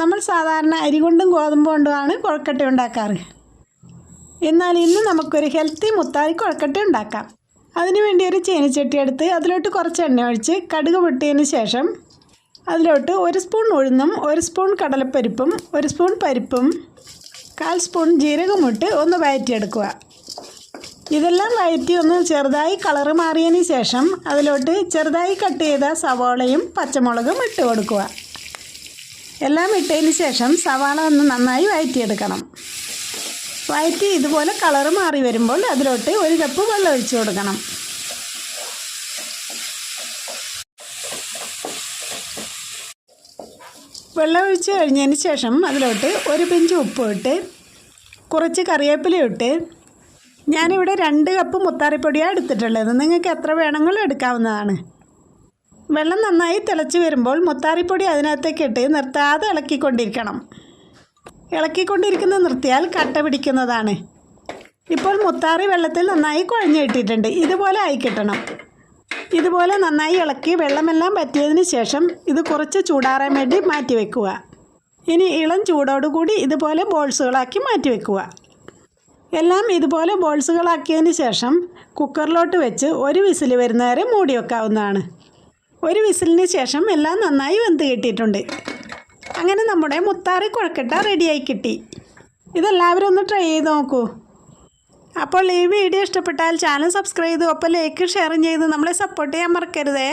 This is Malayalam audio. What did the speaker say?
നമ്മൾ സാധാരണ അരി കൊണ്ടും ഗോതമ്പ് കൊണ്ടുമാണ് കുഴക്കട്ട ഉണ്ടാക്കാറ്. എന്നാൽ ഇന്ന് നമുക്കൊരു ഹെൽത്തി മുത്താരി കുഴക്കട്ട ഉണ്ടാക്കാം. അതിനുവേണ്ടി ഒരു ചീനിച്ചട്ടി എടുത്ത് അതിലോട്ട് കുറച്ച് എണ്ണ ഒഴിച്ച് കടുക് പൊട്ടിയതിന് ശേഷം അതിലോട്ട് ഒരു സ്പൂൺ ഉഴുന്നും ഒരു സ്പൂൺ കടലപ്പരിപ്പും ഒരു സ്പൂൺ പരിപ്പും കാൽ സ്പൂൺ ജീരകമിട്ട് ഒന്ന് വയറ്റിയെടുക്കുക. ഇതെല്ലാം വയറ്റി ഒന്ന് ചെറുതായി കളറ് മാറിയതിന് ശേഷം അതിലോട്ട് ചെറുതായി കട്ട് ചെയ്ത സവാളയും പച്ചമുളകും ഇട്ട് കൊടുക്കുക. എല്ലാം ഇട്ടതിന് ശേഷം സവാള ഒന്ന് നന്നായി വഴറ്റിയെടുക്കണം വഴറ്റി ഇതുപോലെ കളറ് മാറി വരുമ്പോൾ അതിലോട്ട് ഒരു കപ്പ് വെള്ളം ഒഴിച്ചു കൊടുക്കണം. വെള്ളം ഒഴിച്ച് കഴിഞ്ഞതിന് ശേഷം അതിലോട്ട് ഒരു പിഞ്ച് ഉപ്പ് ഇട്ട് കുറച്ച് കറിവേപ്പില ഇട്ട് ഞാനിവിടെ രണ്ട് കപ്പ് മുത്താറിപ്പൊടിയാണ് എടുത്തിട്ടുള്ളത്. നിങ്ങൾക്ക് എത്ര വേണമെങ്കിലും എടുക്കാവുന്നതാണ്. വെള്ളം നന്നായി തിളച്ച് വരുമ്പോൾ മുത്താറിപ്പൊടി അതിനകത്തേക്ക് ഇട്ട് നിർത്താതെ ഇളക്കിക്കൊണ്ടിരിക്കണം. ഇളക്കിക്കൊണ്ടിരിക്കുന്നത് നിർത്തിയാൽ കട്ട പിടിക്കുന്നതാണ്. ഇപ്പോൾ മുത്താറി വെള്ളത്തിൽ നന്നായി കുഴഞ്ഞിട്ടിട്ടുണ്ട്. ഇതുപോലെ ആയി കിട്ടണം. ഇതുപോലെ നന്നായി ഇളക്കി വെള്ളമെല്ലാം പറ്റിയതിന് ശേഷം ഇത് കുറച്ച് ചൂടാറാൻ വേണ്ടി മാറ്റി വെക്കുക. ഇനി ഇളം ചൂടോടുകൂടി ഇതുപോലെ ബോൾസുകളാക്കി മാറ്റി വെക്കുക. എല്ലാം ഇതുപോലെ ബോൾസുകളാക്കിയതിന് ശേഷം കുക്കറിലോട്ട് വെച്ച് ഒരു വിസിൽ വരുന്നവരെ മൂടി വെക്കാവുന്നതാണ്. ഒരു വിസിലിന് ശേഷം എല്ലാം നന്നായി വെന്ത് കിട്ടിയിട്ടുണ്ട്. അങ്ങനെ നമ്മുടെ മുത്താറി കുഴക്കട്ട റെഡിയായി കിട്ടി. ഇതെല്ലാവരും ഒന്ന് ട്രൈ ചെയ്ത് നോക്കൂ. അപ്പോൾ ഈ വീഡിയോ ഇഷ്ടപ്പെട്ടാൽ ചാനൽ സബ്സ്ക്രൈബ് ചെയ്തു ഒപ്പം ലൈക്ക് ഷെയറും ചെയ്ത് നമ്മളെ സപ്പോർട്ട് ചെയ്യാൻ മറക്കരുതേ.